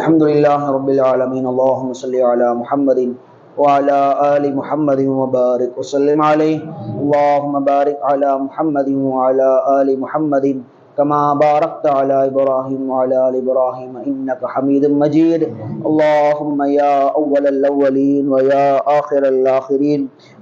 الحمد لله رب العالمين. اللهم صل على محمد وعلى آل محمد وبارك وسلم عليه. اللهم بارك على محمد وعلى آل محمد كما باركت على إبراهيم وعلى آل إبراهيم إنك حميد مجيد. اللهم يا أول الأولين ويا آخر الآخرين.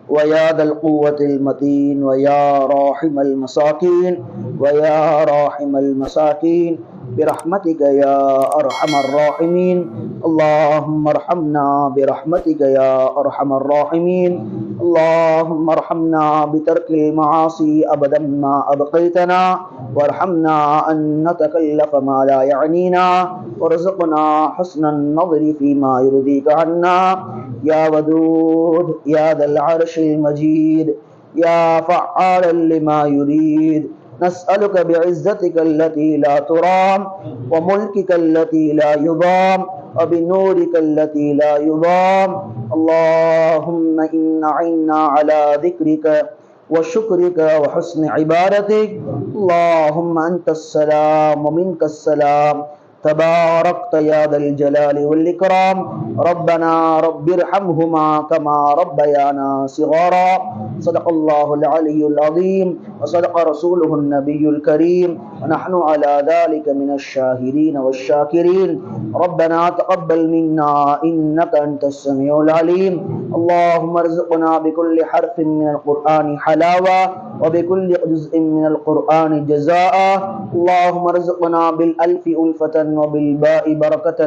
ويا ذا القوة المتين ويا راحم المساكين ويا راحم المساكين برحمتك يا أرحم الراحمين. اللهم ارحمنا برحمتك يا أرحم الراحمين. اللهم ارحمنا بترك المعاصي أبدا ما أبقيتنا. وارحمنا أن نتكلف ما لا يعنينا. وارزقنا حسن النظر فيما يرضيك عنا. يا ودود يا ذا العرش المجيد. يا فعالا لما يريد. نسألك بعزتك التي لا ترام، وملكك التي لا يضام، وبنورك التي لا يضام. اللهم إن عنا على ذكرك وشكرك وحسن عبادتك. اللهم أنت السلام ومنك السلام. تباركت يا ذا الجلال والإكرام. ربنا رب ارحمهما كما ربيانا صغارا. صدق الله العلي العظيم. وصدق رسوله النبي الكريم. ونحن على ذلك من الشاهدين والشاكرين. ربنا تقبل منا إنك أنت السميع العليم. اللهم ارزقنا بكل حرف من القرآن حلاوة. وبكل جزء من القرآن جزاء. اللهم ارزقنا بالألف ألفة وبالباء بركة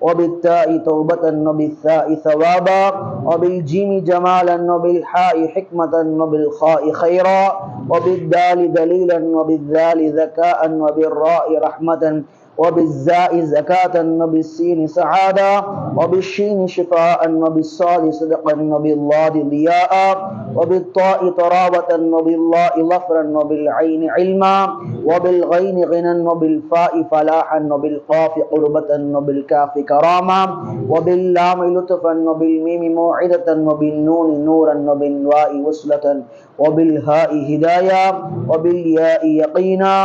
وبالتاء توبة وبالثاء ثوابا وبالجيم جمالا وبالحاء حكمة وبالخاء خيرا وبالدال دليلا وبالذال ذكاء وبالراء رحمة وبالزاء زكاة وبالسين سعادة وبالشين شفاء وبالصاد صدقا وبالضاد ضياء وبالطاء طراوة وبالله ظفرا وبالعين علما وبالغين غنى وبالفاء فلاحا وبالقاف قربة وبالكاف كراما وباللام لطفا وبالميم موعدة وبالنون نورا وبالواء وصلة وبالهاء هداية وبالياء يقينا.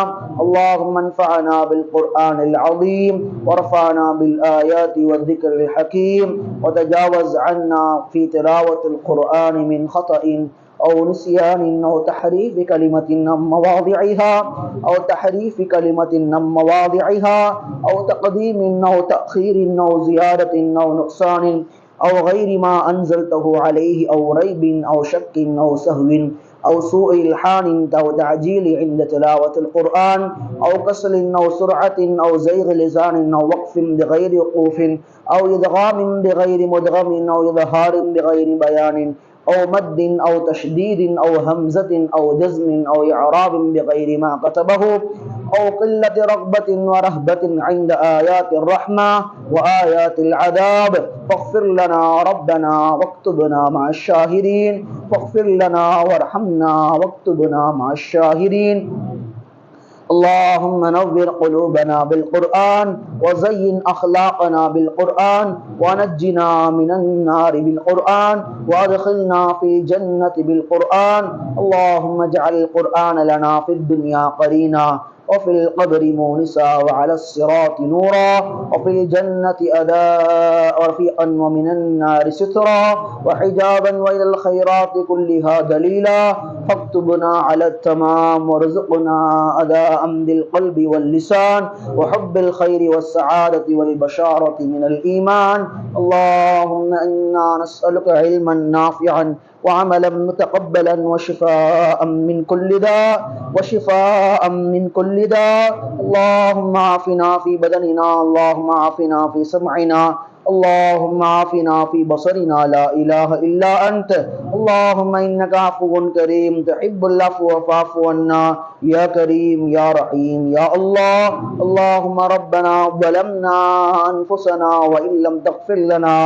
اللهم انفعنا بالقرآن العظيم وارفعنا بالآيات والذكر الحكيم وتجاوز عنا في تلاوة القرآن من خطأ أو نسيان أو تحريف كلمة عن مواضعها أو تحريف كلمة عن مواضعها أو تقديم أو تأخير أو زيادة أو نقصان أو غير ما أنزلته عليه أو ريب أو شك أو سهو أو سوء إلحان أو تعجيل عند تلاوة القرآن أو كسل أو سرعة أو زيغ لسان أو وقف بغير وقوف أو إدغام بغير مدغم أو إظهار بغير بيان أو مد أو تشديد أو همزة أو جزم أو إعراب بغير ما كتبه أو قلة رغبة ورهبة عند آيات الرحمة وآيات العذاب. فاغفر لنا ربنا واكتبنا مع الشاهدين. فاغفر لنا وارحمنا واكتبنا مع الشاهدين. اللهم نور قلوبنا بالقرآن وزين أخلاقنا بالقرآن ونجنا من النار بالقرآن وأدخلنا في الجنة بالقرآن اللهم اجعل القرآن لنا في الدنيا قرينا وفي القبر مونسا وعلى الصراط نورا وفي الجنة أداء رفيقا ومن النار سترا وحجابا وإلى الخيرات كلها دليلا فاكتبنا على التمام وارزقنا أداء بالقلب واللسان وحب الخير والسعادة والبشارة من الإيمان. اللهم إنا نسألك علما نافعا وعملا متقبلا وشفاء من كل داء وشفاء من كل داء. اللهم عافنا في بدننا اللهم عافنا في سمعنا اللهم عافنا في بصرنا. لا إله إلا أنت. اللهم إنك عفو كريم تحب العفو فاعف عنا. يا كريم يا رحيم يا الله. اللهم ربنا ظلمنا أنفسنا وإن لم تغفر لنا.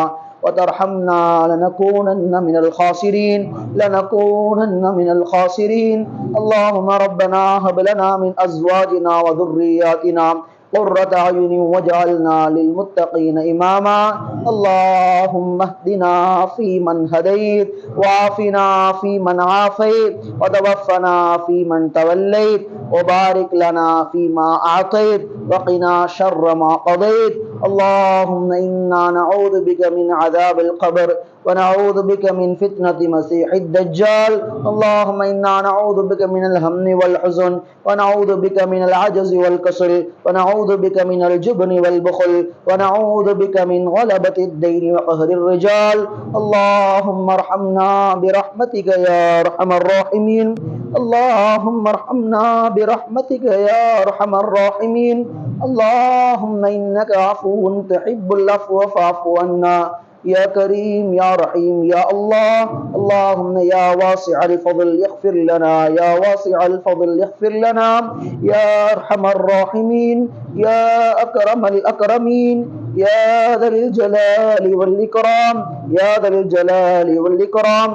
وترحمنا لنكونن من الخاسرين لنكونن من الخاسرين. اللهم ربنا هب لنا من أزواجنا وذرياتنا قرة أعين واجعلنا للمتقين إماما. اللهم اهدنا فيمن هديت وعافنا فيمن عافيت وتوفنا فيمن توليت وبارك لنا فيما أعطيت وقنا شر ما قضيت. اللهم إنا نعوذ بك من عذاب القبر ونعوذ بك من فتنة مسيح الدجال. اللهم إنا نعوذ بك من الهم والحزن ونعوذ بك من العجز والكسل ونعوذ بك من الجبن والبخل ونعوذ بك من غلبة الدين وقهر الرجال. اللهم ارحمنا برحمتك يا أرحم الراحمين. اللهم ارحمنا برحمتك يا أرحم الراحمين. اللهم إنك عفو تحب العفو فاعف عنا. يا كريم يا رحيم يا الله. اللهم يا واسع الفضل يغفر لنا يا واسع الفضل يغفر لنا. يا أرحم الراحمين يا أكرم الأكرمين يا ذا الجلال والإكرام يا ذا الجلال والإكرام.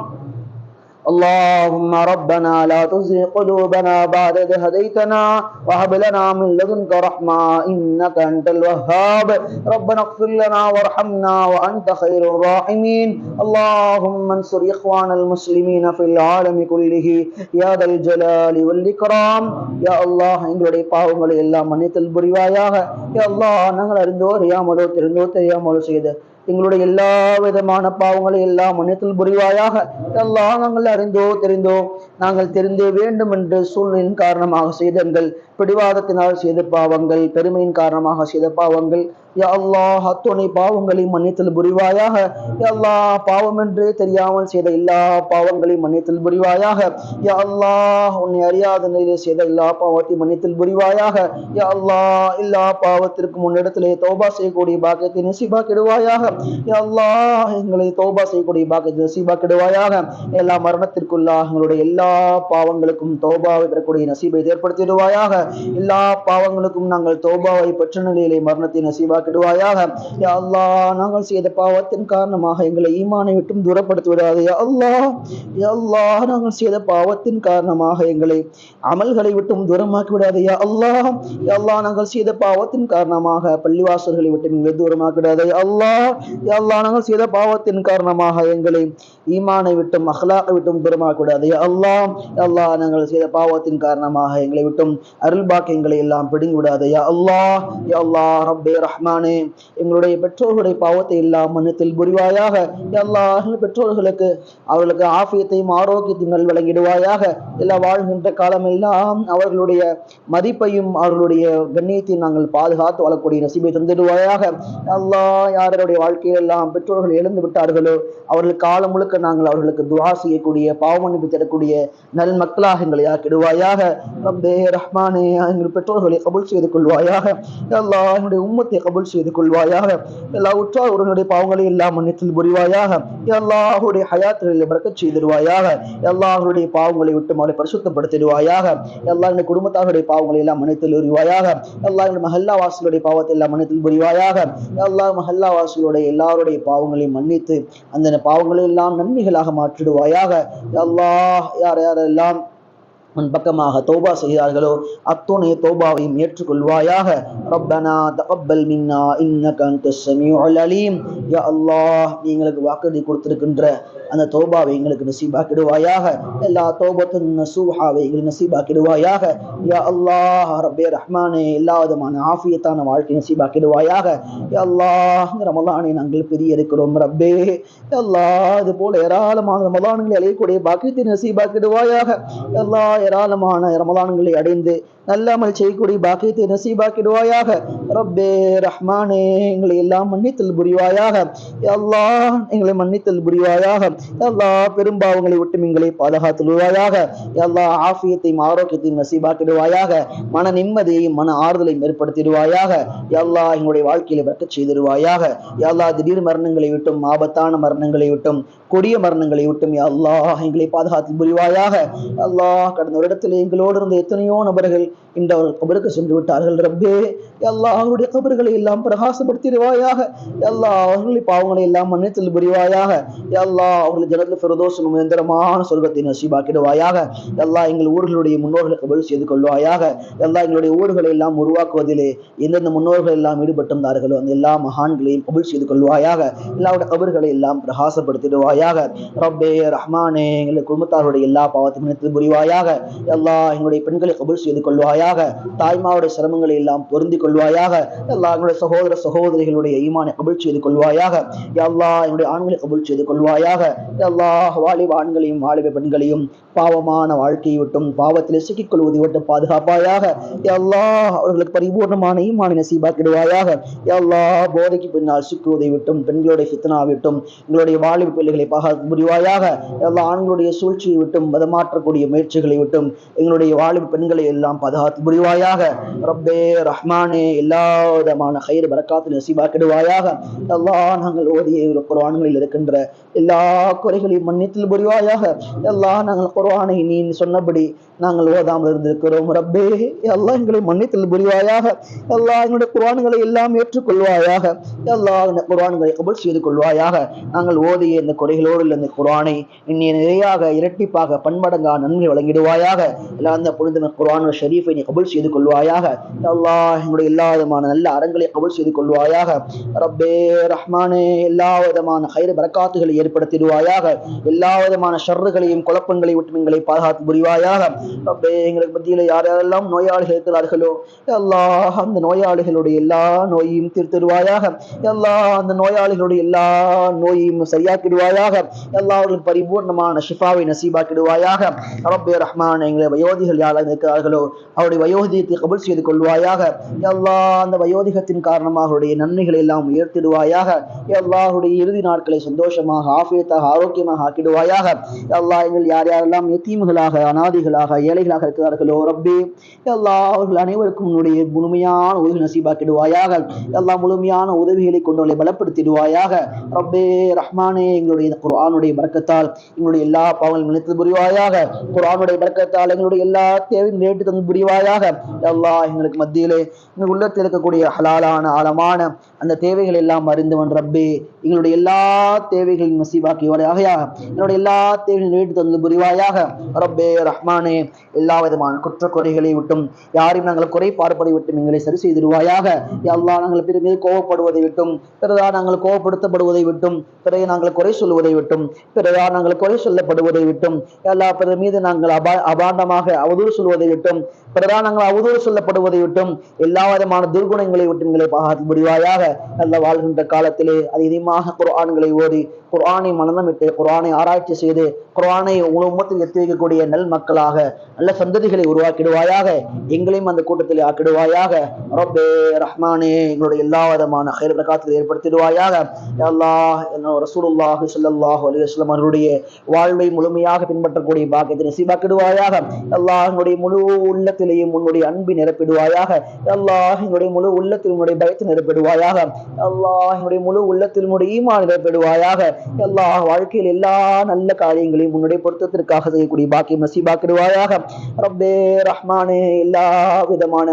اللهم ربنا لا تزغ قلوبنا بعد إذ هديتنا وهب لنا من لدنك رحمة إنك أنت الوهاب ربنا اغفر لنا وارحمنا وأنت خير الراحمين اللهم انصر إخوان المسلمين في العالم كله يا ذا الجلال والإكرام يا الله எங்களுடைய பாவங்களை எல்லாம் மன்னித்தல் புரிவாயாக யா அல்லாஹ் நாங்கள் அறிந்தோ அறியாமலோ தெரிந்தோ தெரியாமலோ செய்த எங்களுடைய எல்லா விதமான பாவங்களை எல்லாம் மன்னித்தல் புரிவாயாக. எல்லாம் நாங்கள் அறிந்தோ தெரிந்தோ நாங்கள் தெரிந்தே வேண்டும் என்று சூழ்நிலையின் காரணமாக செய்தங்கள் பிடிவாதத்தினால் செய்த பாவங்கள் பெருமையின் காரணமாக செய்த பாவங்கள் எல்லா அத்துணை பாவங்களை மன்னித்தல் புரிவாயாக. எல்லா பாவம் என்று தெரியாமல் செய்த எல்லா பாவங்களையும் மன்னித்தல் புரிவாயாக. எல்லா உன்னை அறியாத நிலையில் செய்த எல்லா பாவத்தையும் மன்னித்தல் புரிவாயாக. எல்லா எல்லா பாவத்திற்கும் முன்னிடத்திலே தோபா செய்யக்கூடிய பாக்கியத்தை நசீபாக்கிடுவாயாக. கெடுவாயாக எல்லா எங்களை தோபா செய்யக்கூடிய பாக்கியத்தை கெடுவாயாக எல்லா மரணத்திற்குள்ளாக எங்களுடைய எல்லா பாவங்களுக்கும் தோபாவை பெறக்கூடிய நசீபை ஏற்படுத்திடுவாயாக. எல்லா பாவங்களுக்கும் நாங்கள் தோபாவை பெற்ற நிலையிலே மரணத்தை நசீபாக்கிடுவாயாக யா அல்லாஹ் நாங்கள் செய்த பாவத்தின் காரணமாக எங்களை ஈமானை விட்டும் தூரப்படுத்தி விடாது யா அல்லாஹ் யா அல்லாஹ் நாங்கள் செய்த பாவத்தின் காரணமாக எங்களை அமல்களை விட்டும் தூரமாக்கி விடாது யா அல்லாஹ் யா அல்லாஹ் நாங்கள் செய்த பாவத்தின் காரணமாக பள்ளிவாசல்களை விட்டும் எங்களை தூரமாக்கி விடாது யா அல்லாஹ் யா நாங்கள் செய்த பாவத்தின் காரணமாக எங்களை ஈமானை விட்டும் அஹ்லாக்கை விட்டும் தூரமாக்கி விடாது யா அல்லாஹ் யா நாங்கள் செய்த பாவத்தின் காரணமாக எங்களை விட்டும் அருள் பாக்கியங்களை எல்லாம் பிடுங்கி விடாது யா அல்லாஹ் யா அல்லாஹ் ரப்பே ரஹ்மானே எங்களுடைய பெற்றோர்களுடைய பாவத்தை எல்லாம் மன்னத்தில் புரிவாயாக. எல்லா பெற்றோர்களுக்கு அவர்களுக்கு ஆஃபியத்தையும் ஆரோக்கியத்தையும் நல் வழங்கிடுவாயாக. எல்லா வாழ்கின்ற காலமெல்லாம் அவர்களுடைய மதிப்பையும் அவர்களுடைய கண்ணியத்தையும் நாங்கள் பாதுகாத்து வாழக்கூடிய நசிபை தந்துடுவாயாக. எல்லா அல்லாஹ் யாருடைய வாழ்க்கையெல்லாம் பெற்றோர்கள் இழந்து விட்டார்களோ அவர்கள் காலம் முழுக்க நாங்கள் அவர்களுக்கு துவா செய்யக்கூடிய பாவமன்னிப்பு தரக்கூடிய நல் மக்களாக எங்களை ஆக்கிடுவாயாக. ரப்பே ரஹ்மானே எங்கள் பெற்றோர்களை கபுல் செய்து கொள்வாயாக. எல்லா என்னுடைய உம்மத்தை கபுல் கபூல் செய்து கொள்வாயாக எல்லா உற்றார் உடனுடைய பாவங்களை எல்லாம் மன்னித்தல் புரிவாயாக. எல்லாருடைய ஹயாத்திரையில் பிறக்க செய்திருவாயாக எல்லாருடைய பாவங்களை விட்டு மாலை பரிசுத்தப்படுத்திடுவாயாக. எல்லா எங்கள் குடும்பத்தாருடைய பாவங்களை எல்லாம் மன்னித்தல் உரிவாயாக. எல்லா எங்கள் மஹல்லா வாசலுடைய பாவத்தை எல்லாம் மன்னித்தல் புரிவாயாக. எல்லா மஹல்லா வாசலுடைய எல்லாருடைய பாவங்களையும் மன்னித்து அந்த பாவங்களை எல்லாம் நன்மைகளாக மாற்றிடுவாயாக. எல்லா யார் யாரெல்லாம் உன் பக்கமாக தௌபா செய்தார்களோ அத்துணைய தௌபாவையும் ஏற்றுக்கொள்வாயாக. ரப்பனா தகப்பல் மின்னா இன்னக அலீம். யா அல்லாஹ் நீ எங்களுக்கு வாக்குறுதி கொடுத்திருக்கின்ற அந்த தௌபாவை எங்களுக்கு நசீபாக்கிடுவாயாக. எல்லா தௌபத்தும் நசூஹாவை எங்களுக்கு நசீபாக்கிடுவாயாக. யா அல்லாஹ் ரப்பே ரஹ்மானே எல்லா விதமான ஆஃபியத்தான வாழ்க்கை நசீபாக்கிடுவாயாக. யா அல்லாஹ் ரமலானை நாங்கள் பிரிய இருக்கிறோம் ரப்பே அல்லாஹ் இது போல ஏராளமான ரமலான்களை அடையக்கூடிய பாக்கியத்தை நசீபாக்கிடுவாயாக. அல்லாஹ் ஏராளமான ரமலான்களை அடைந்து அல்லாமல் செய்யக்கூடிய பாக்கியத்தை நசீபாக்கிடுவாயாக. ரப்பே ரஹ்மானே எங்களை எல்லாம் மன்னித்தல் புரிவாயாக. எல்லா எங்களை மன்னித்தல் புரிவாயாக. எல்லா பெரும்பாவங்களை விட்டும் எங்களை பாதுகாத்துள்வாயாக எல்லா ஆஃபியத்தையும் ஆரோக்கியத்தையும் நசீபாக்கிடுவாயாக. மன நிம்மதியையும் மன ஆறுதலையும் ஏற்படுத்திடுவாயாக. எல்லா எங்களுடைய வாழ்க்கையில வரக்கச் செய்திருவாயாக எல்லா திடீர் மரணங்களை விட்டும் ஆபத்தான மரணங்களை விட்டும் கொடிய மரணங்களை விட்டும் எல்லா எங்களை பாதுகாத்து புரிவாயாக. எல்லா கடந்த வருடத்தில் எங்களோடு இருந்த எத்தனையோ நபர்கள் இந்த அவர்கள் கபருக்கு சென்று விட்டார்கள். ரப்பே எல்லா அவருடைய கபர்களை எல்லாம் பிரகாசப்படுத்திடுவாயாக எல்லா அவர்களை பாவங்களை எல்லாம் மன்னித்தல் புரிவாயாக. எல்லா அவர்கள் ஜனத்தில் பிரதோஷம் நிரந்தரமான சொர்க்கத்தை நசீபாக்கிடுவாயாக. எல்லா எங்கள் ஊர்களுடைய முன்னோர்களை கபல் செய்து கொள்வாயாக. எல்லா எங்களுடைய ஊர்களை எல்லாம் உருவாக்குவதிலே எந்தெந்த முன்னோர்கள் எல்லாம் ஈடுபட்டிருந்தார்களோ அந்த எல்லா மகான்களையும் கபல் செய்து கொள்வாயாக. எல்லாருடைய கபர்களை எல்லாம் பிரகாசப்படுத்திடுவாயாக. ரப்பே ரஹ்மானே எங்கள் குடும்பத்தாருடைய எல்லா பாவத்தையும் மன்னித்து புரிவாயாக. எல்லா எங்களுடைய பெண்களை கபல் செய்து கொள்வாய் கொள்வாயாக தாய்மாவுடைய சிரமங்களை எல்லாம் பொருந்தி கொள்வாயாக. எல்லா சகோதர சகோதரிகளுடைய ஈமானை கபுல் செய்து கொள்வாயாக. எல்லா என்னுடைய ஆண்களை கபுல் செய்து கொள்வாயாக. எல்லா வாலிப ஆண்களையும் வாலிப பெண்களையும் பாவமான வாழ்க்கையை விட்டும் பாவத்தில் சிக்கிக் கொள்வதை விட்டு பாதுகாப்பாயாக எல்லா அவர்களுக்கு பரிபூர்ணமான ஈமானை நசீபாக்கிடுவாயாக. எல்லா போதைக்கு பின்னால் சிக்குவதை விட்டும் பெண்களுடைய ஃபித்னா விட்டும் எங்களுடைய வாலிப பிள்ளைகளை பாக புரிவாயாக எல்லா ஆண்களுடைய சூழ்ச்சியை விட்டும் மதமாற்றக்கூடிய முயற்சிகளை விட்டும் எங்களுடைய வாலிப பெண்களை எல்லாம் பாதுகாத்து புரிவாயாக. ரப்பே ரஹ்மானே எல்லா விதமான கயிறு பரக்காத்து நசீபாக்கிடுவாயாக எல்லா நாங்கள் ஓதிய குரான்களில் இருக்கின்ற எல்லா குறைகளையும் மன்னித்தில் புரிவாயாக. எல்லா நாங்கள் குர்ஆனை நீ சொன்னபடி நாங்கள் ஓதாமல் இருந்திருக்கிறோம். ரப்பே எல்லா எங்களை மன்னித்தில் புரிவாயாக. எல்லா எங்களுடைய குர்ஆன்களை எல்லாம் ஏற்றுக்கொள்வாயாக. எல்லா இந்த குர்ஆன்களை கபல் செய்து கொள்வாயாக. நாங்கள் ஓதிய இந்த குறைகளோடு உள்ள இந்த குர்ஆனை இன்னைய நிறையாக இரட்டிப்பாக பன்மடங்கா நன்மை வழங்கிடுவாயாக. எல்லா அந்த புனித குர்ஆன் ஷரீஃபை நீ கபுல் செய்து கொள்வாயாக. எல்லா எங்களுடைய எல்லா விதமான நல்ல அறங்களை கபுல் செய்து கொள்வாயாக. ரப்பே ரஹ்மானே எல்லா விதமான ஹைர பரக்காத்துகளை ஏற்படுத்திடுவாயாக. எல்லா விதமான ஷர்றுகளையும் குழப்பங்களை விட்டு எங்களை பாதுகாத்து புரிவாயாக. ரப்பே எங்களுக்கு மத்தியில் யார் யாரெல்லாம் நோயாளிகள் இருக்கிறார்களோ எல்லா அந்த நோயாளிகளுடைய எல்லா நோயையும் தீர்த்திடுவாயாக. எல்லா அந்த நோயாளிகளுடைய எல்லா நோயையும் சரியாக்கிடுவாயாக. எல்லாவர்களும் பரிபூர்ணமான ஷிஃபாவை நசீபாக்கிடுவாயாக. ரப்பே ரஹ்மான் எங்களை வயோதிகள் யாராக இருக்கிறார்களோ அவருடைய வயோதிகத்தை கபல் செய்து கொள்வாயாக. எல்லா அந்த வயோதிகத்தின் காரணமாக அவருடைய நன்மைகளை எல்லாம் உயர்த்திடுவாயாக. எல்லாருடைய இறுதி நாட்களை சந்தோஷமாக ஆஃபியத்தாக ஆரோக்கியமாக ஆக்கிடுவாயாக. எல்லா எங்கள் யார் யாரெல்லாம் எத்தீம்களாக அனாதிகளாக ஏழைகளாக இருக்கிறார்களோ ரப்பே. எல்லா அவர்கள் அனைவருக்கும் உன்னுடைய முழுமையான உதவி நசீபாக்கிடுவாயாக. எல்லா முழுமையான உதவிகளை கொண்டவர்களை பலப்படுத்திடுவாயாக. ரப்பே ரஹ்மானே எங்களுடைய குரானுடைய குர்ஆனுடைய பறக்கத்தால் எங்களுடைய எல்லா பாவங்களும் நினைத்து புரிவாயாக. குரானுடைய பறக்கத்தால் எங்களுடைய எல்லா தேவையும் நேற்று தந்து புரிவாயாக எல்லா எங்களுக்கு மத்தியிலே எங்கள் உள்ளத்தில் இருக்கக்கூடிய ஹலாலான ஆழமான அந்த தேவைகள் எல்லாம் அறிந்தவன் ரப்பே. எங்களுடைய எல்லா தேவைகளையும் நசீபாக்கியவரையாக என்னுடைய எல்லா தேவைகளையும் நேற்று தந்து புரிவாயாக ரப்பே ரஹ்மானே எல்லா விதமான குற்றக்குறைகளை விட்டும் யாரையும் நாங்கள் குறை பார்ப்பதை விட்டும் எங்களை சரி செய்திருவாயாக எல்லா நாங்கள் பிற மீது கோவப்படுவதை விட்டும் பிறதா நாங்கள் கோவப்படுத்தப்படுவதை விட்டும் பிறகு நாங்கள் குறை சொல்வதை விட்டும் பிறதா நாங்கள் குறை சொல்லப்படுவதை விட்டும் எல்லா பிறர் மீது நாங்கள் அபா அபாண்டமாக அவதூறு சொல்வதை விட்டும் பிரதானங்கள் அவதூறு சொல்லப்படுவதை விட்டும் எல்லா விதமான துர்குணங்களை விட்டு எங்களை பாகாத்து முடிவாயாக நல்ல வாழ்கின்ற காலத்திலே அதிகமாக குர்ஆன்களை ஓதி குரானை மனந்தமிட்டு குரானை ஆராய்ச்சி செய்து குரானை உலகத்தில் எத்தி வைக்கக்கூடிய நல் மக்களாக நல்ல சந்ததிகளை உருவாக்கிடுவாயாக எங்களையும் அந்த கூட்டத்தில் ஆக்கிடுவாயாக. ரொப்பே ரஹ்மானே எங்களுடைய எல்லா விதமான ஹைர் பிரகாத்தில் ஏற்படுத்திடுவாயாக. எல்லா ரசூலுல்லாஹி சொல்லல்லாஹு அலி வஸ்லம் அவருடைய வாழ்வை முழுமையாக பின்பற்றக்கூடிய பாக்கியத்தை நெசிவாக்கிடுவாயாக எல்லா எங்களுடைய முழு உள்ளத்திலேயும் உன்னுடைய அன்பை நிரப்பிடுவாயாக. எல்லா எங்களுடைய முழு உள்ளத்தில் உன்னுடைய பயத்தை நிரப்பிடுவாயாக. எல்லா எங்களுடைய முழு உள்ளத்தில் உன்னுடைய ஈமான் நிரப்பிடுவாயாக. எல்லா வாழ்க்கையில் எல்லா நல்ல காரியங்களையும் உன்னுடைய பொருத்தத்திற்காக செய்யக்கூடிய பாக்கியம் நசீபாக்கிடுவாயாக. ரப்பே ரஹ்மானே எல்லா விதமான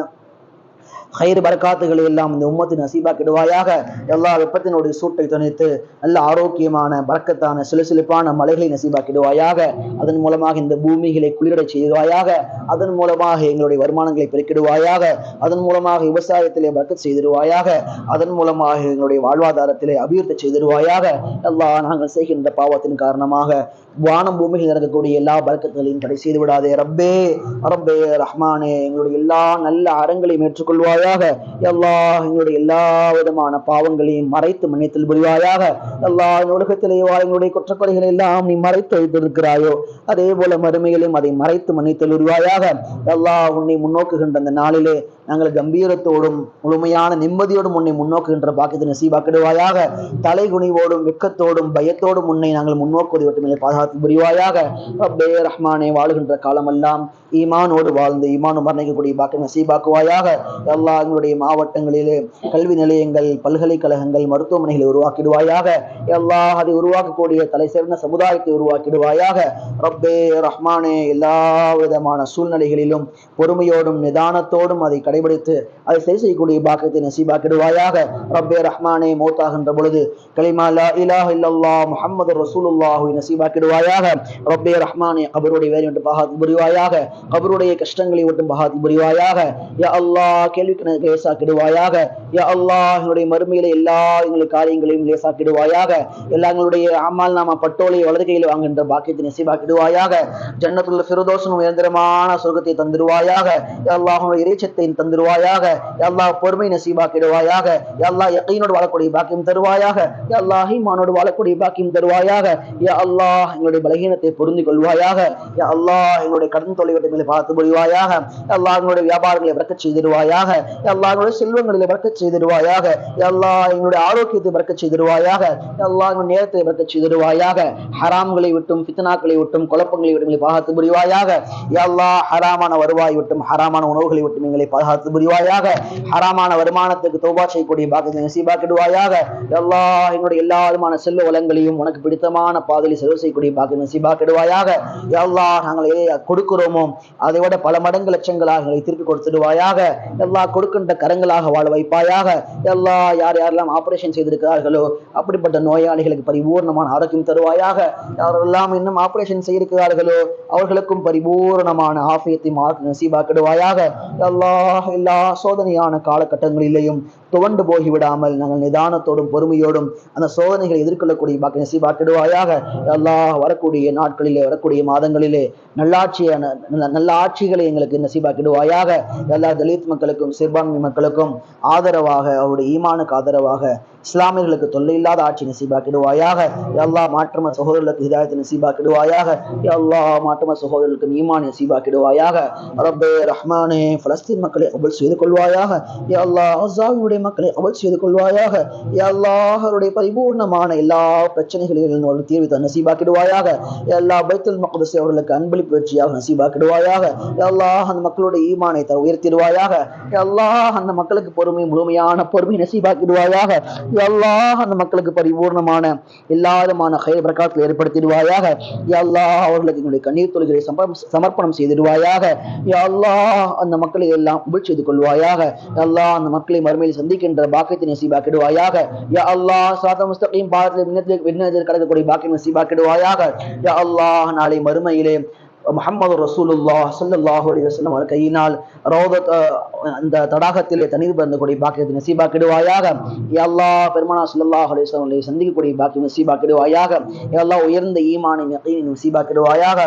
ஹைர் பரக்காத்துகளை எல்லாம் இந்த உம்மத்து நசீபாக்கிடுவாயாக. எல்லா வெப்பத்தினுடைய சூட்டை துணைத்து நல்ல ஆரோக்கியமான பறக்கத்தான சிலுசிலுப்பான மலைகளை நசீபாக்கிடுவாயாக. அதன் மூலமாக இந்த பூமிகளை குளிரடச் செய்வாயாக அதன் மூலமாக எங்களுடைய வருமானங்களை பெருக்கிடுவாயாக. அதன் மூலமாக விவசாயத்திலே பறக்க செய்திடுவாயாக. அதன் மூலமாக எங்களுடைய வாழ்வாதாரத்திலே அபிவிருத்தி செய்திடுவாயாக. எல்லா நாங்கள் செய்கின்ற பாவத்தின் காரணமாக வானம் பூமியில் நடக்கக்கூடிய எல்லா பறக்கத்துகளையும் தடை செய்து விடாதே ரப்பே ரப்பே ரஹ்மானே எங்களுடைய எல்லா நல்ல அறங்களையும் ஏற்றுக்கொள்வார் புரிவாயாக. எல்லா எங்களுடைய எல்லா விதமான பாவங்களையும் மறைத்து மன்னித்தல் புரிவாயாக. எல்லா உலகத்திலே எங்களுடைய குற்றக்குறைகளை எல்லாம் நீ மறைத்து வைத்திருக்கிறாயோ. அதே போல மறுமைகளையும் அதை மறைத்து மன்னித்தல் உருவாயாக எல்லா உன்னை முன்னோக்குகின்ற அந்த நாளிலே நாங்கள் கம்பீரத்தோடும் முழுமையான நிம்மதியோடும் உன்னை முன்னோக்குகின்ற பாக்கியத்தை நசீபாக்கிடுவாயாக. தலை குனிவோடும் வெக்கத்தோடும் பயத்தோடும் உன்னை நாங்கள் முன்னோக்குவதை மட்டுமே பாதுகாத்து புரிவாயாக. ரப்பே ரஹ்மானே வாழுகின்ற காலமெல்லாம் ஈமானோடு வாழ்ந்து ஈமான் மரணிக்கக்கூடிய பாக்கியம் நசீபாக்குவாயாக. எல்லா எங்களுடைய மாவட்டங்களிலே கல்வி நிலையங்கள் பல்கலைக்கழகங்கள் மருத்துவமனைகளை உருவாக்கிடுவாயாக. எல்லா அதை உருவாக்கக்கூடிய தலை சேர்ந்த சமுதாயத்தை உருவாக்கிடுவாயாக. ரப்பே ரஹ்மானே எல்லா விதமான சூழ்நிலைகளிலும் பொறுமையோடும் நிதானத்தோடும் அதை கடை கடைபிடித்து அதை சரி செய்யக்கூடிய பாக்கியத்தை நசீபாக்கிடுவாயாக. ரப்பே ரஹ்மானே மௌத்தாகின்ற பொழுது கலிமா லா இலாஹ இல்லல்லா முஹம்மது ரசூலுல்லாஹுவை நசீபாக்கிடுவாயாக. ரப்பே ரஹ்மானே கபருடைய வேலை விட்டு பகாத்து புரிவாயாக. கபருடைய கஷ்டங்களை விட்டு பகாத்து புரிவாயாக. யா அல்லா கேள்விக்கு லேசாக்கிடுவாயாக. யா அல்லா எங்களுடைய மறுமையில எல்லா எங்களுடைய காரியங்களையும் லேசாக்கிடுவாயாக. எல்லா எங்களுடைய அம்மால் நாம பட்டோலை வலது கையில் வாங்குகின்ற பாக்கியத்தை நசீபாக்கிடுவாயாக. ஜன்னத்துள்ள ஃபிரதோசனும் உயர்ந்திரமான சொர்க்கத்தை தந்துருவாயாக யா இறைச்சத்தை தந்து தந்துருவாயாக. எல்லா பொறுமை நசீபாக்கிடுவாயாக. எல்லா அல்லாஹ் வாழக்கூடிய பாக்கியம் தருவாயாக. எல்லா அல்லாஹ் வாழக்கூடிய பாக்கியம் தருவாயாக. யா அல்லாஹ் எங்களுடைய பலகீனத்தை புரிந்து கொள்வாயாக யா அல்லாஹ் எங்களுடைய கடன் தொலைவட்டங்களை பார்த்து முடிவாயாக எல்லா எங்களுடைய வியாபாரங்களை வறக்க செய்திருவாயாக எல்லா எங்களுடைய செல்வங்களை வறக்க செய்திருவாயாக எல்லா எங்களுடைய ஆரோக்கியத்தை வறக்க செய்திருவாயாக எல்லா எங்களுடைய நேரத்தை வறக்க செய்திருவாயாக ஹராம்களை விட்டும் பித்தனாக்களை விட்டும் குழப்பங்களை விட்டும் எங்களை பாதுகாத்து புரிவாயாக எல்லா ஹராமான வருவாய் விட்டும் ஹராமான உணவுகளை விட்டும் எங்களை பாதுகாத்து புரிவாயாக. ஹராமான வருமானத்துக்கு தௌபா செய்யக்கூடிய பாக்கியத்தை நசீபாக்கிடுவாயாக. எல்லா என்னுடைய எல்லா விதமான செல்வ வளங்களையும் உனக்கு பிடித்தமான பாதையில் செலவு செய்யக்கூடிய பாக்கியம் நசீபாக்கிடுவாயாக. எல்லா நாங்கள் எதை கொடுக்கிறோமோ அதை விட பல மடங்கு லட்சங்களாக எங்களை திருப்பி கொடுத்துடுவாயாக. எல்லா கொடுக்கின்ற கரங்களாக வாழ வைப்பாயாக. எல்லா யார் யாரெல்லாம் ஆபரேஷன் செய்திருக்கிறார்களோ அப்படிப்பட்ட நோயாளிகளுக்கு பரிபூர்ணமான ஆரோக்கியம் தருவாயாக. யாரெல்லாம் இன்னும் ஆபரேஷன் செய்திருக்கிறார்களோ அவர்களுக்கும் பரிபூர்ணமான ஆஃபியத்தை மார்க் நசீபாக்கிடுவாயாக. எல்லா எல்லா சோதனையான காலகட்டங்களிலேயும் துவண்டு போகிவிடாமல் நாங்கள் நிதானத்தோடும் பொறுமையோடும் அந்த சோதனைகளை எதிர்கொள்ளக்கூடிய பாக்கி நசீபாக்கிடுவாயாக. எல்லா வரக்கூடிய நாட்களிலே வரக்கூடிய மாதங்களிலே நல்லாட்சியான நல்ல- ஆட்சிகளை எங்களுக்கு நசீபாக்கிடுவாயாக. எல்லா தலித் மக்களுக்கும் சிறுபான்மை மக்களுக்கும் ஆதரவாக அவருடைய ஈமானுக்கு ஆதரவாக இஸ்லாமியர்களுக்கு தொல்லை இல்லாத ஆட்சி நசீபாக்கிடுவாயாக. எல்லா மாற்றும சகோதரர்களுக்கு ஹிதாயத்தை நசீபாக்கிடுவாயாக. எல்லா மாற்றும சகோதரர்களுக்கும் ஈமான் நசீபாக்கிடுவாயாக. ரப்பே ரஹ்மானே பலஸ்தீன் மக்களை செய்து கொள்வாயாக. எல்லா அல்லாஹ் மக்களை கபல் செய்து கொள்வாயாக. எல்லாருடைய பரிபூர்ணமான எல்லா பிரச்சனைகளிலும் ஒரு தீர்வு தர நசீபாக்கிடுவாயாக. எல்லா பைத்தல் பைத்துல் அவர்களுக்கு அன்பளிப்பு வெற்றியாக நசீபாக்கிடுவாயாக. யா அந்த மக்களுடைய ஈமானை தர உயர்த்திடுவாயாக. யா அந்த மக்களுக்கு பொறுமை முழுமையான பொறுமை நசீபாக்கிடுவாயாக. யா அந்த மக்களுக்கு பரிபூர்ணமான எல்லாருமான கை பிரகாரத்தில் ஏற்படுத்திடுவாயாக. எல்லா அவர்களுக்கு என்னுடைய கண்ணீர் தொழுகளை சமர்ப்பணம் செய்திடுவாயாக. எல்லா அந்த மக்களை எல்லாம் உபல் செய்து கொள்வாயாக. எல்லா அந்த மக்களை மறுமையில் சந்திக்கின்ற பாக்கியத்தை நசீபாக்கிடுவாயாக. யா அல்லாஹ் சாத முஸ்தகையும் பாரத்தில் விண்ணத்தில் விண்ணத்தில் கடக்கக்கூடிய பாக்கியம் நசீபாக்கிடுவாயாக. யா அல்லாஹ் நாளை மறுமையிலே முஹம்மது ரசூலுல்லா ஸல்லல்லாஹு அலி வஸல்லம் அவர் கையினால் ரோதத் அந்த தடாகத்திலே தண்ணீர் பிறந்தக்கூடிய பாக்கியத்தை நசீபாக்கிடுவாயாக. யா எல்லா பெருமானா சல்லாஹ் அலி வஸல்லம் சந்திக்கக்கூடிய பாக்கியம் நசீபாக்கிடுவாயாக. யா அல்லாஹ் உயர்ந்த ஈமானின் யகீனை நசீபாக்கிடுவாயாக.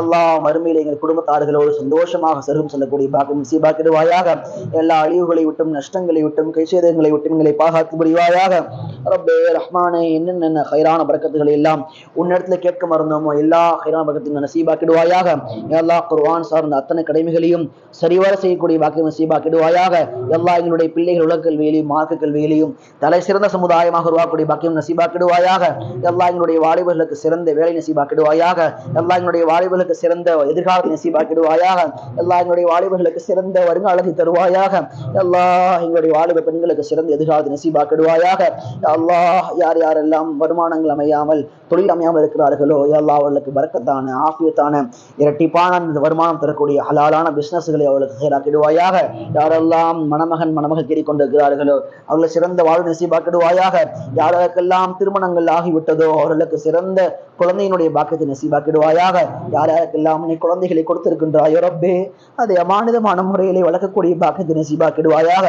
எல்லா மருமையில் எங்கள் குடும்பத்தார்களோடு சந்தோஷமாக செல்வம் செல்லக்கூடிய பாக்கியம் நசீபாக்கிடுவாயாக. எல்லா அழிவுகளை விட்டும் நஷ்டங்களை விட்டும் கைசேதங்களை விட்டும் எங்களை பாதுகாத்து புரிவாயாக. ரப்பே ரஹ்மானே என்னென்ன ஹைரான பரக்கத்துகளை எல்லாம் உன்னிடத்துல கேட்க மறந்தோமோ எல்லா ஹைரான பரக்கத்தையும் நசீபாக்கிடுவாயாக. எல்லா குர்வான் சார்ந்த அத்தனை கடமைகளையும் சரிவர செய்யக்கூடிய பாக்கியம் நசீபாக்கிடுவாயாக எல்லா எங்களுடைய பிள்ளைகள் உலக கல்வியிலையும் மார்க்க கல்வியிலையும் தலை சிறந்த சமுதாயமாக உருவாக்கக்கூடிய பாக்கியம் நசீபாக்கிடுவாயாக எல்லா எங்களுடைய வாலிபர்களுக்கு சிறந்த வேலை நசீபாக்கிடுவாயாக எல்லா எங்களுடைய வாலிபர்களுக்கு சிறந்த எதிர்காலத்தை நசீபாக்கிடுவாயாக எல்லா எங்களுடைய வாலிபர்களுக்கு சிறந்த வருங்காலத்தை தருவாயாக. எல்லா எங்களுடைய வாலிப பெண்களுக்கு சிறந்த எதிர்காலத்தை நசீபாக்கிடுவாயாக அல்லாஹ் யார் யாரெல்லாம் வருமானங்கள் அமையாமல் தொழில் அமையாமல் இருக்கிறார்களோ எல்லா அவர்களுக்கு பறக்கத்தான ஆஃபியத்தான இரட்டிப்பான அந்த வருமானம் தரக்கூடிய ஹலாலான பிசினஸ்களை அவர்களுக்கு செயலாக்கிடுவாயாக யாரெல்லாம் மணமகன் மணமகள் தேடிக் கொண்டிருக்கிறார்களோ அவர்களை சிறந்த வாழ்வு நெசிபாக்கிடுவாயாக. யாருக்கெல்லாம் திருமணங்கள் ஆகிவிட்டதோ அவர்களுக்கு சிறந்த குழந்தையினுடைய பாக்கியத்தை நெசிபாக்கிடுவாயாக. யார் யாருக்கெல்லாம் நீ குழந்தைகளை கொடுத்திருக்கின்றாயோ ரப்பே அதை அமானிதமான முறையிலே வளர்க்கக்கூடிய பாக்கியத்தை நெசிபாக்கிடுவாயாக.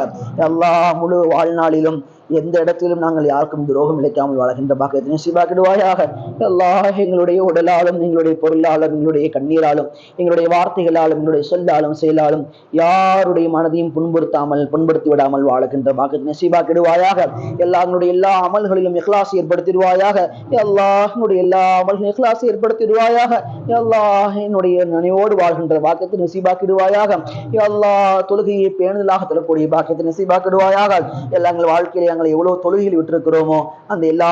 எல்லா முழு வாழ்நாளிலும் எந்த இடத்திலும் நாங்கள் யாருக்கும் துரோகம் இழைக்காமல் வாழ்கின்ற பாக்கியத்தினை சிவாக்கிடுவாயாக எல்லா எங்களுடைய உடலாலும் எங்களுடைய பொருளாலும் எங்களுடைய கண்ணீராலும் எங்களுடைய வார்த்தைகளாலும் எங்களுடைய சொல்லாலும் செயலாலும் யாருடைய மனதையும் புண்படுத்தாமல் புண்படுத்தி விடாமல் வாழ்கின்ற பாக்கியத்தினை சிவாக்கிடுவாயாக எல்லாருடைய எல்லா அமல்களிலும் இஹ்லாஸ் ஏற்படுத்திடுவாயாக. எல்லாருடைய எல்லா அமல்களும் இஹ்லாஸ் ஏற்படுத்திடுவாயாக. எல்லா என்னுடைய நினைவோடு வாழ்கின்ற பாக்கியத்தை நசீபாக்கிடுவாயாக. எல்லா தொழுகையை பேணுதலாக தரக்கூடிய பாக்கியத்தை நசீபாக்கிடுவாயாக. எல்லா எங்கள் வாழ்க்கையிலே நாங்கள் எவ்வளவு தொழுகையில் விட்டிருக்கிறோமோ அந்த எல்லா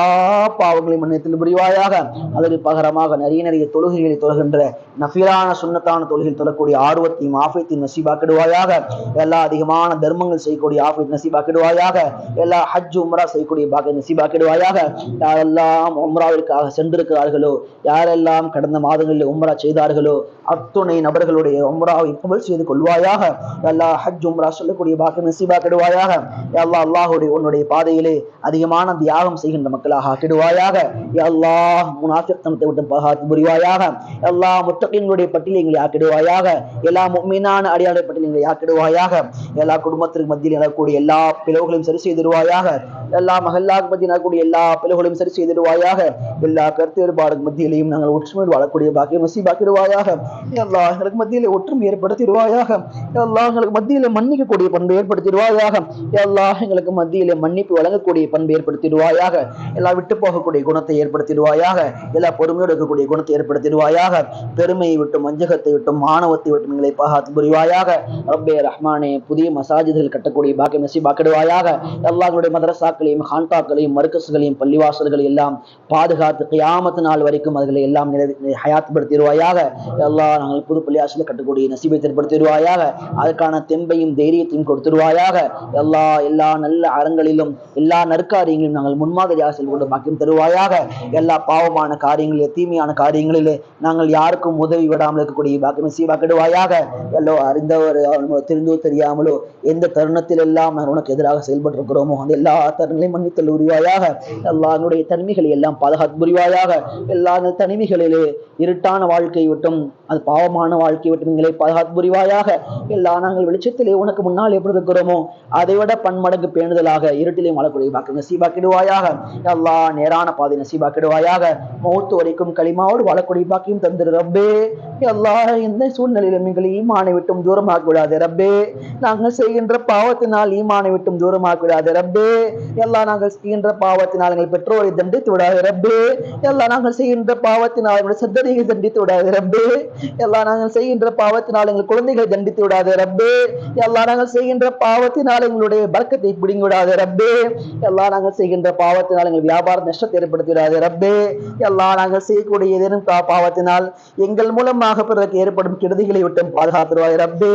பாவங்களையும் மன்னித்தில் புரிவாயாக. அதற்கு பகரமாக நிறைய நிறைய தொழுகைகளை தொழுகின்ற நஃபீலான சுண்ணத்தான தொழுகையில் தொழக்கூடிய ஆர்வத்தையும் ஆஃபியத்தையும் நசீபாக்கிடுவாயாக. எல்லா அதிகமான தர்மங்கள் செய்யக்கூடிய ஆஃபியத் நசீபாக்கிடுவாயாக. எல்லா ஹஜ் உம்ரா செய்யக்கூடிய பாக்கிய நசீபாக்கிடுவாயாக. யாரெல்லாம் உம்ராவிற்காக சென்றிருக்கிறார்களோ யாரெல்லாம் கடந்த மாதங்களில் உம்ரா செய்தார்களோ அத்துணை நபர்களுடைய உம்ராவை கபல் செய்து கொள்வாயாக. எல்லா ஹஜ் உம்ரா சொல்லக்கூடிய பாக்கியம் நசீபாக்கிடுவாயாக. எல்லா அல்லாஹுடைய உன்னுடைய பாதையிலே அதிகமான தியாகம் செய்கின்ற மக்களாக ஆக்கிடுவாயாக. எல்லா முனாஃபித்தனத்தை விட்டு பாகாத்து புரிவாயாக. எல்லா முத்தகின்களுடைய பட்டியலை எங்களை ஆக்கிடுவாயாக. எல்லா மீனான அடியாளை பட்டியலை எங்களை ஆக்கிடுவாயாக. எல்லா குடும்பத்திற்கு மத்தியில் நடக்கக்கூடிய எல்லா பிளவுகளையும் சரி செய்திடுவாயாக. எல்லா மகல்லாக்கு மத்தியில் நடக்கக்கூடிய எல்லா பிளவுகளையும் சரி செய்திடுவாயாக. எல்லா கருத்து வேறுபாடுக்கு மத்தியிலையும் நாங்கள் ஒற்றுமையில் வாழக்கூடிய பாக்கியம் நசீபாக்கிடுவாயாக. எல்லா எங்களுக்கு மத்தியில் ஒற்றுமை ஏற்படுத்திடுவாயாக. எல்லா எங்களுக்கு மத்தியில் மன்னிக்கக்கூடிய பண்பு ஏற்படுத்திடுவாயாக. எல்லா எங்களுக்கு மத்தியிலே மன்னிப்பு வழங்கக்கூடிய பண்பை ஏற்படுத்திடுவாயாக. எல்லா விட்டு போகக்கூடிய குணத்தை ஏற்படுத்திடுவாயாக. எல்லா பொறுமையோடு இருக்கக்கூடிய குணத்தை ஏற்படுத்திடுவாயாக. பெருமையை விட்டும் வஞ்சகத்தை விட்டும் மாணவத்தை விட்டும் எங்களை பாகாத்து புரிவாயாக. ரப்பே ரஹ்மானே புதிய மசாஜிதில் கட்டக்கூடிய பாக்கியம் நசீபாக்கிடுவாயாக. எல்லாங்களுடைய மதரசாக்களையும் ஹான்பாக்களையும் மருக்கசுகளையும் பள்ளிவாசல்களை எல்லாம் பாதுகாத்து கியாமத்து நாள் வரைக்கும் அதுகளை எல்லாம் ஹயாத்துப்படுத்திடுவாயாக. எல்லா நாங்கள் புது பள்ளியாசில் கட்டக்கூடிய நசீபை ஏற்படுத்திடுவாயாக. அதற்கான தெம்பையும் தைரியத்தையும் கொடுத்துருவாயாக எல்லா எல்லா நல்ல அறங்களிலும் எல்லா நற்காரியங்களையும் நாங்கள் முன்மாதிரியாக செல்கொண்டு பாக்கியம் தருவாயாக. எல்லா பாவமான காரியங்களிலே தீமையான காரியங்களிலே நாங்கள் யாருக்கும் உதவி விடாமல் இருக்கக்கூடிய பாக்கியம் சீவாக்கிடுவாயாக எல்லோ அறிந்தவர் தெரிந்தோ தெரியாமலோ எந்த தருணத்தில் எல்லாம் உனக்கு எதிராக செயல்பட்டிருக்கிறோமோ அந்த எல்லா தருணங்களையும் மன்னித்தல் உரிவாயாக. எல்லாருடைய என்னுடைய தனிமைகளை எல்லாம் பாதுகாத்து புரிவாயாக. எல்லா தனிமைகளிலே இருட்டான வாழ்க்கை விட்டும் அது பாவமான வாழ்க்கை விட்டும் எங்களை பாதுகாத்து புரிவாயாக. எல்லா நாங்கள் வெளிச்சத்திலே உனக்கு முன்னால் எப்படி இருக்கிறோமோ அதைவிட பன்மடங்கு பேணுதலாக இருட்டில் வாழக்கூடிய பாக்கியம் நசீபாக்கிடுவாயாக. எல்லா நேரான பாதை நசீபாக்கிடுவாயாக. மௌத்து வரைக்கும் களிமாவோடு வாழக்கூடிய பாக்கியம் தந்திரு ரப்பே. எல்லா எந்த சூழ்நிலையிலும் எங்களை ஈமானை விட்டும் தூரமாக்கி விடாதே ரப்பே. நாங்கள் செய்கின்ற பாவத்தினால் ஈமானை விட்டும் தூரமாக்கி விடாதே ரப்பே. எல்லா நாங்கள் செய்கின்ற பாவத்தினால் எங்கள் பெற்றோரை தண்டித்து விடாதே ரப்பே. எல்லா நாங்கள் செய்கின்ற பாவத்தினால் எங்களுடைய சந்ததியை தண்டித்து விடாதே ரப்பே. எல்லா நாங்கள் செய்கின்ற பாவத்தினால் எங்கள் குழந்தைகளை தண்டித்து விடாதே ரப்பே. எல்லா நாங்கள் செய்கின்ற பாவத்தினால் எங்களுடைய பழக்கத்தை பிடிங்கி விடாதே ரப்பே. எல்லாம் நாங்கள் செய்கின்ற பாவத்தினால் எங்கள் வியாபார நஷ்டத்தை ஏற்படுத்திவிடாது ரப்பே. எல்லாம் நாங்கள் செய்யக்கூடிய ஏதேனும் பா- பாவத்தினால் எங்கள் மூலமாக பிறருக்கு ஏற்படும் கெடுதிகளை விட்டும் பாதுகாத்துருவாய் ரப்பே.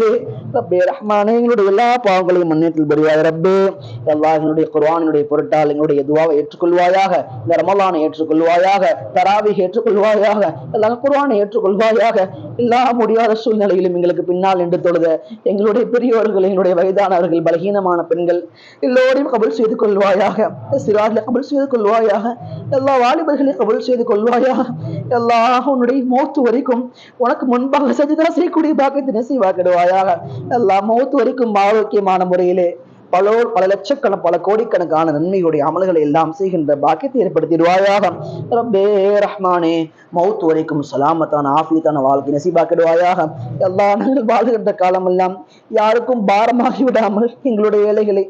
ரப்பே ரஹ்மானே எங்களுடைய எல்லா பாவங்களையும் முன்னேற்றில் பெறுவாய் ரப்பே. எல்லா எங்களுடைய குர்வானினுடைய பொருட்டால் எங்களுடைய துவாவை ஏற்றுக்கொள்வாயாக இந்த ரமலானை ஏற்றுக்கொள்வாயாக தராவி ஏற்றுக்கொள்வாயாக எல்லா குர்வானை ஏற்றுக்கொள்வாயாக எல்லா முடியாத சூழ்நிலையிலும் எங்களுக்கு பின்னால் நின்று தொழுத எங்களுடைய பெரியோர்கள் எங்களுடைய வயதானவர்கள் பலகீனமான பெண்கள் எல்லோரையும் கபல் செய்ய செய்து கொள்வாயாக சிறார்களை கபல் செய்து கொள்வாயாக எல்லா வாலிபர்களையும் கபல் செய்து கொள்வாயாக எல்லா உன்னுடைய மௌத்து வரைக்கும் உனக்கு முன்பாக சஜிதா செய்யக்கூடிய பாக்கியத்தினை செய்வாக்கிடுவாயாக எல்லா மௌத்து வரைக்கும் ஆரோக்கியமான முறையிலே பல பல லட்சக்கண பல கோடிக்கணக்கான நன்மையுடைய அமல்களை எல்லாம் செய்கின்ற பாக்கியத்தை ஏற்படுத்திடுவாயாக. ரப்பே ரஹ்மானே மௌத் வரைக்கும் சலாமத்தான ஆஃபியத்தான வாழ்க்கை நசீபாக்கிடுவாயாக. எல்லா நாங்கள் வாழ்கின்ற காலமெல்லாம் யாருக்கும் பாரமாகி விடாமல் எங்களுடைய வேலைகளை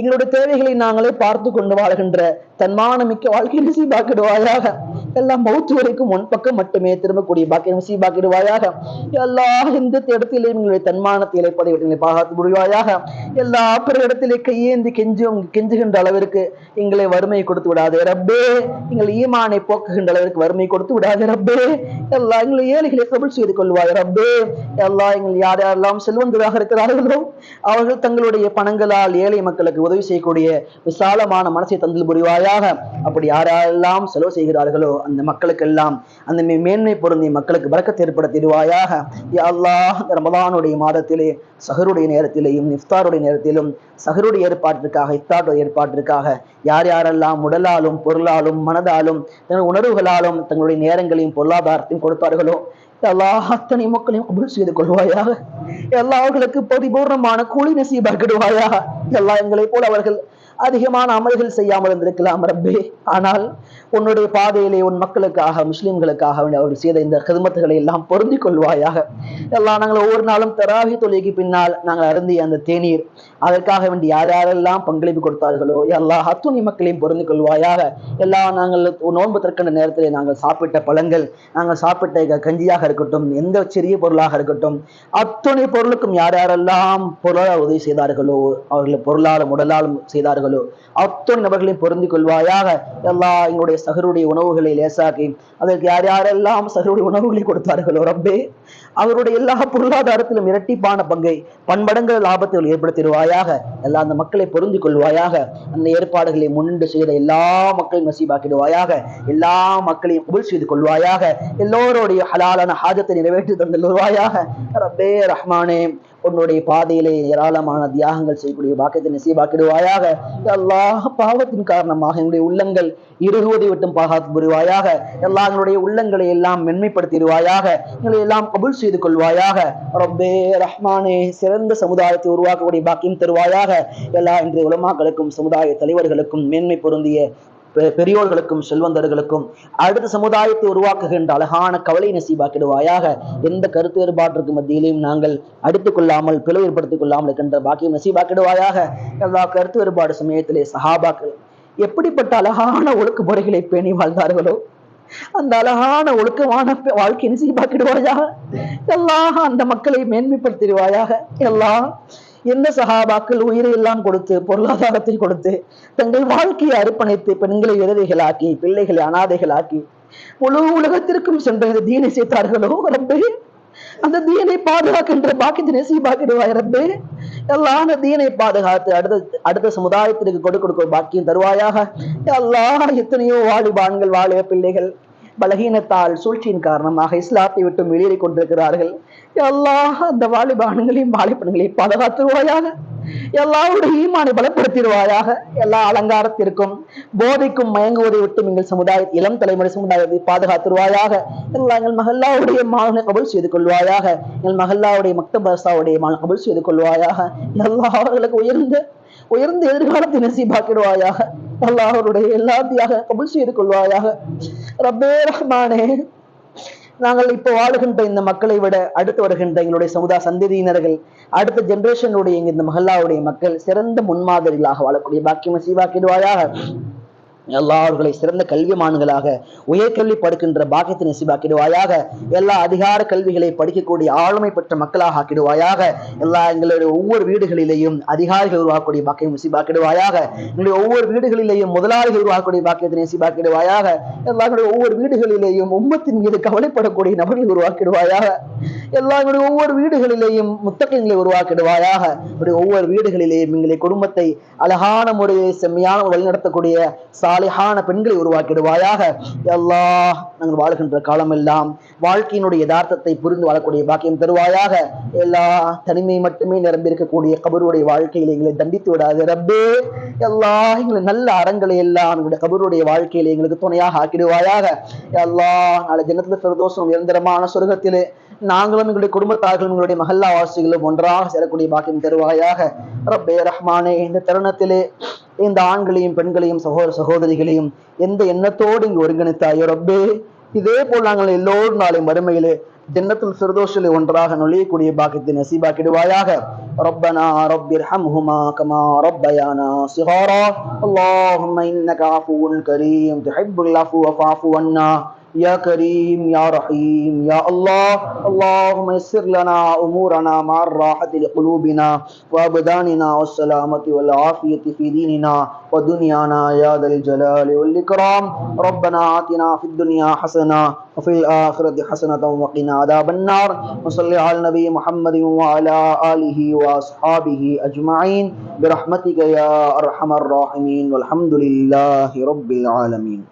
எங்களுடைய தேவைகளை நாங்களே பார்த்து கொண்டு வாழ்கின்ற தன்மான மிக்க வாழ்க்கை நசீபாக்கிடுவாயாக. எல்லாம் மௌத்து வரைக்கும் உன் பக்கம் மட்டுமே திரும்பக்கூடிய பாக்கியம் நசீபாக்கிடுவாயாக. எல்லா எந்த இடத்திலேயும் எங்களுடைய தன்மானத்தை இழைப்பதை விட்டு எங்களை பாகாத்து முடிவாயாக எல்லா பிற இடத்திலே கையேந்தி கெஞ்சும் கெஞ்சுகின்ற அளவிற்கு எங்களை வறுமையை கொடுத்து விடாதே ரப்பே. எங்கள் ஈமானை போக்குகின்ற அளவிற்கு வறுமை கொடுத்து விடாதே ரப்பே. எல்லா எங்களை ஏழைகளை கபல் செய்து கொள்வாய் ரப்பே. எல்லா எங்கள் யார் யாரெல்லாம் செல்வந்தராக இருக்கிறார்களோ அவர்கள் தங்களுடைய பணங்களால் ஏழை மக்களுக்கு உதவி செய்யக்கூடிய விசாலமான மனசை தந்தில் புரிவாயாக அப்படி யாரெல்லாம் செலவு செய்கிறார்களோ அந்த மக்களுக்கெல்லாம் அந்த மேன்மை பொருந்தி மக்களுக்கு பறக்கத்தை ஏற்படுத்திடுவாயாக யா அல்லாஹ் இந்த மாதத்திலே சஹருடைய நேரத்திலேயும் இஃப்தாருடைய நேரத்திலும் சஹருடைய ஏற்பாட்டிற்காக இஃப்தாருடைய ஏற்பாட்டிற்காக யார் யாரெல்லாம் உடலாலும் பொருளாலும் மனதாலும் தங்கள் உணர்வுகளாலும் தங்களுடைய நேரங்களையும் பொருளாதாரத்தையும் கொடுத்தார்களோ எல்லா அத்தனை மக்களையும் கபூல் செய்து கொள்வாயாக. எல்லா அவர்களுக்கு பரிபூர்ணமான கூலி நசீபாக்கிடுவாயாக. எல்லா எங்களை போல அவர்கள் அதிகமான அமல்கள் செய்யாமல் இருந்திருக்கலாம் ரப்பே. ஆனால் உன்னுடைய பாதையிலே உன் மக்களுக்காக முஸ்லிம்களுக்காக அவர்கள் செய்த இந்த ஹிதமத்துகளை எல்லாம் பொருந்திக் கொள்வாயாக. எல்லாம் நாங்கள் ஒவ்வொரு நாளும் தராகி தொலைக்கு பின்னால் நாங்கள் அருந்திய அந்த தேநீர் அதற்காக வேண்டி யார் யாரெல்லாம் பங்களிப்பு கொடுத்தார்களோ எல்லா அத்துணி மக்களையும் பொருந்து கொள்வாயாக. எல்லா நாங்கள் நோன்பு திறக்கின்ற நேரத்திலே நாங்கள் சாப்பிட்ட பழங்கள் நாங்கள் சாப்பிட்ட கஞ்சியாக இருக்கட்டும் எந்த சிறிய பொருளாக இருக்கட்டும் அத்துணை பொருளுக்கும் யார் யாரெல்லாம் பொருளால் உதவி செய்தார்களோ அவர்கள் பொருளாலும் உடலாலும் செய்தார்களோ அத்துணை நபர்களையும் பொருந்து கொள்வாயாக. எல்லா எங்களுடைய சகருடைய உணவுகளை லேசாக்கி அதற்கு யார் யாரெல்லாம் சகருடைய உணவுகளை கொடுத்தார்களோ ரப்பே அவருடைய எல்லா பொருளாதாரத்திலும் இரட்டிப்பான பங்கை பண்படங்கள் லாபத்தில் ஏற்படுத்திடுவாயாக எல்லா அந்த மக்களை பொருந்து கொள்வாயாக. அந்த ஏற்பாடுகளை முன்னின்று செய்த எல்லா மக்களையும் நசீபாக்கிடுவாயாக. எல்லா மக்களையும் குபுல் செய்து கொள்வாயாக. எல்லோருடைய ஹலாலான ஹாஜத்தை நிறைவேற்றி தந்துள்வாயாக. ரப்பே ரஹ்மானே. உன்னுடைய பாதையிலே ஏராளமான தியாகங்கள் செய்யக்கூடிய பாக்கியத்தை நசீபாக்கிடுவாயாக எல்லா பாவத்தின் காரணமாக எங்களுடைய உள்ளங்கள் இறுகுவதை விட்டும் பாகாத்து புரிவாயாக. எல்லா எங்களுடைய உள்ளங்களை எல்லாம் மென்மைப்படுத்திடுவாயாக. எங்களை எல்லாம் கபுல் செய்து கொள்வாயாக. ரப்பே ரஹ்மானே சிறந்த சமுதாயத்தை உருவாக்கக்கூடிய பாக்கியம் தருவாயாக. எல்லா இன்றைய உலமாக்களுக்கும் சமுதாய தலைவர்களுக்கும் மேன்மை பொருந்திய பெரியோர்களுக்கும் செல்வந்தர்களுக்கும் அடுத்த சமுதாயத்தை உருவாக்குகின்ற அழகான கவலை நசீபாக்கிடுவாயாக. எந்த கருத்து வேறுபாட்டிற்கு மத்தியிலையும் நாங்கள் அடித்துக் கொள்ளாமல் பிளவு ஏற்படுத்திக் கொள்ளாமல் இருக்கின்ற பாக்கியம் நசீபாக்கிடுவாயாக. எல்லா கருத்து வேறுபாடு சமயத்திலே சஹாபாக்கள் எப்படிப்பட்ட அழகான ஒழுக்கு முறைகளை பேணி வாழ்ந்தார்களோ அந்த அழகான ஒழுக்கமான ப- வாழ்க்கை நசீபாக்கிடுவாயாக. எல்லாம் அந்த மக்களை மேன்மைப்படுத்திடுவாயாக. எல்லாம் எந்த சகாபாக்கள் உயிரை எல்லாம் கொடுத்து பொருளாதாரத்தை கொடுத்து தங்கள் வாழ்க்கையை அர்ப்பணித்து பெண்களை விதவைகளாக்கி பிள்ளைகளை அனாதைகளாக்கி முழு உலகத்திற்கும் சென்ற இந்த தீனை சேர்த்தார்களோ ரப்பே? அந்த தீனை பாதுகாக்கின்ற பாக்கியத்தை நசீபாக்கிடுவாய் ரப்பே? எல்லாம் தீனை பாதுகாத்து அடுத்த அடுத்த சமுதாயத்திற்கு கொடு கொடுக்க பாக்கியம் தருவாயாக. எல்லா எத்தனையோ வாலிபான்கள் வாழைய பிள்ளைகள் பலகீனத்தால் சூழ்ச்சியின் காரணமாக இஸ்லாத்தை விட்டு வெளியேறிக் கொண்டிருக்கிறார்கள். எல்லா அந்த வாலிபான்களையும் வாலிபன்களையும் பாதுகாத்துருவாயாக. எல்லாருடைய ஈமானை பலப்படுத்திடுவாயாக. எல்லா அலங்காரத்திற்கும் போதைக்கும் மயங்குவதை விட்டு எங்கள் சமுதாய இளம் தலைமுறை சமுதாயத்தை பாதுகாத்துருவாயாக. எல்லா எங்கள் மகல்லாவுடைய மான கபல் செய்து கொள்வாயாக. எங்கள் மகல்லாவுடைய மக்தபர்சாவுடைய மான கபல் செய்து கொள்வாயாக. எல்லா அவர்களுக்கு உயர்ந்த உயர்ந்த எதிர்காலத்தை நசீபாக்கிடுவாயாக. அல்லாஹருடைய எல்லாத்தையாக கபுல் செய்து கொள்வாயாக. ரப்பே ரஹ்மானே. நாங்கள் இப்போ வாழுகின்ற இந்த மக்களை விட அடுத்து வருகின்ற எங்களுடைய சமுதா சந்ததியினர்கள் அடுத்த ஜென்ரேஷனுடைய இந்த மஹல்லாவுடைய மக்கள் சிறந்த முன்மாதிரிகளாக வாழக்கூடிய பாக்கியம் நசீபாக்கிடுவாயாக எல்லார்களை சிறந்த கல்விமான்களாக உயர்கல்வி படுக்கின்ற பாக்கியத்தை நெசிவாக்கிடுவாயாக எல்லா அதிகார கல்விகளை படிக்கக்கூடிய ஆளுமை பெற்ற மக்களாக ஆக்கிடுவாயாக. எல்லா எங்களுடைய ஒவ்வொரு வீடுகளிலேயும் அதிகாரிகள் உருவாக்கக்கூடிய பாக்கியம் நசிபாக்கிடுவாயாக. எங்களுடைய ஒவ்வொரு வீடுகளிலேயும் முதலாளிகள் உருவாக்கக்கூடிய பாக்கியத்தை நசிபாக்கிடுவாயாக. எல்லாருடைய ஒவ்வொரு வீடுகளிலேயும் உம்மத்தின் மீது கவலைப்படக்கூடிய நபர்கள் உருவாக்கிடுவாயாக. எல்லாருடைய ஒவ்வொரு வீடுகளிலேயும் முத்தகங்களை உருவாக்கிடுவாயாக. ஒவ்வொரு வீடுகளிலேயும் எங்களுடைய குடும்பத்தை அழகான முறையை செம்மையான வழிநடத்தக்கூடிய சாலிஹான பெண்களை உருவாக்கிடுவாயாக. எல்லா நாங்கள் வாழ்கின்ற காலமெல்லாம் வாழ்க்கையினுடைய யதார்த்தத்தை புரிந்து வாழக்கூடிய பாக்கியம் தருவாயாக. எல்லா தனிமை மட்டுமே நிரம்பியிருக்கக்கூடிய கபருடைய வாழ்க்கையில் எங்களை தண்டித்து விடாது ரப்பே. எல்லா எங்களை நல்ல அறங்களை எல்லாம் எங்களுடைய கபருடைய வாழ்க்கையில் எங்களுக்கு துணையாக ஆக்கிடுவாயாக. எல்லா நாளை ஜனத்துல பிரதோஷம் நிரந்தரமான சொர்க்கத்திலே நாங்களும் எங்களுடைய குடும்பத்தார்களும் எங்களுடைய மஹல்லா வாசிகளும் ஒன்றாக சேரக்கூடிய பாக்கியம் தருவாயாக ரப்பே ரஹ்மானே இந்த தருணத்திலே இந்த ஆண்களையும் பெண்களையும் சகோதர சகோதரிகளையும் எந்த எண்ணத்தோடு இங்கு ஒருங்கிணைத்தாயோ ரப்பே இதே போல் நாங்கள் எல்லோரும் நாளை மறுமையிலே ஜன்னத்துல் ஃபிர்தோஸில் ஒன்றாக நுழையக்கூடிய பாக்கியத்தை நசீபாக்கிடுவாயாக ربنا رب ارحمهما كما ربيانا صغارا اللهم انك عفو كريم تحب العفو فاعف عنا يا كريم يا رحيم يا الله اللهم يسر لنا أمورنا مع الراحة لقلوبنا وأبداننا والسلامة والعافية في ديننا ودنيانا يا ذا الجلال والإكرام. ربنا آتنا في الدنيا حسنة وفي الآخرة حسنة وقنا عذاب النار. وصل على النبي محمد وعلى آله وأصحابه أجمعين. برحمتك يا أرحم الراحمين. والحمد لله رب العالمين.